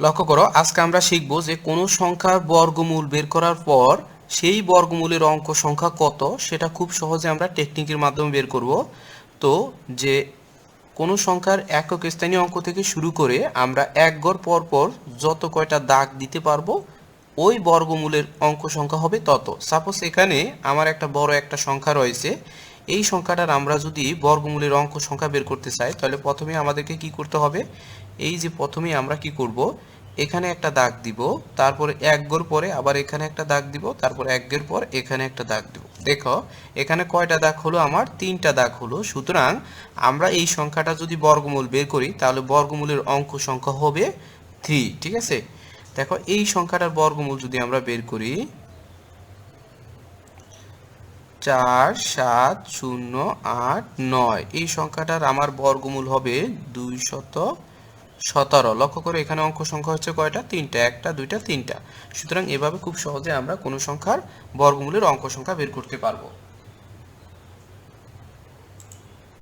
লক্ষ্য করো, আজকে আমরা শিখব যে কোনো সংখ্যার বর্গমূল বের করার পর সেই বর্গমূলের অঙ্ক সংখ্যা কত, সেটা খুব সহজে আমরা টেকনিকের মাধ্যমে বের করব। তো যে কোনো সংখ্যার একক স্থানীয় অঙ্ক থেকে শুরু করে আমরা এক গড় পর পর যত কয়টা দাগ দিতে পারব, ওই বর্গমূলের অঙ্ক সংখ্যা হবে তত। সাপোজ এখানে আমার একটা বড় একটা সংখ্যা রয়েছে এই সংখ্যাটার আমরা যদি বর্গমূলের অঙ্ক সংখ্যা বের করতে চাই, তাহলে প্রথমে আমাদেরকে কি করতে হবে? এই যে প্রথমে আমরা কি করব? এখানে একটা দাগ দিব, তারপরে এক গড় পরে আবার এখানে একটা দাগ দিব, তারপর এক গের পর এখানে একটা দাগ দিব। দেখো, এখানে কয়টা দাগ হলো আমার? তিনটা দাগ হলো। সুতরাং আমরা এই সংখ্যাটা যদি বর্গমূল বের করি, তাহলে বর্গমূলের অঙ্ক সংখ্যা হবে থ্রি ঠিক আছে? দেখো, এই সংখ্যাটার বর্গমূল যদি আমরা বের করি চার, সাত, শূন্য, আট, নয়। এই সংখ্যাটার আমার বর্গমূল হবে দুই শত সতেরো। লক্ষ্য করে, এখানে অঙ্ক সংখ্যা হচ্ছে কয়টা? তিনটা। একটা, দুইটা, তিনটা। সুতরাং এভাবে খুব সহজে আমরা কোনো সংখ্যার বর্গমূলের অঙ্ক সংখ্যা বের করতে পারব।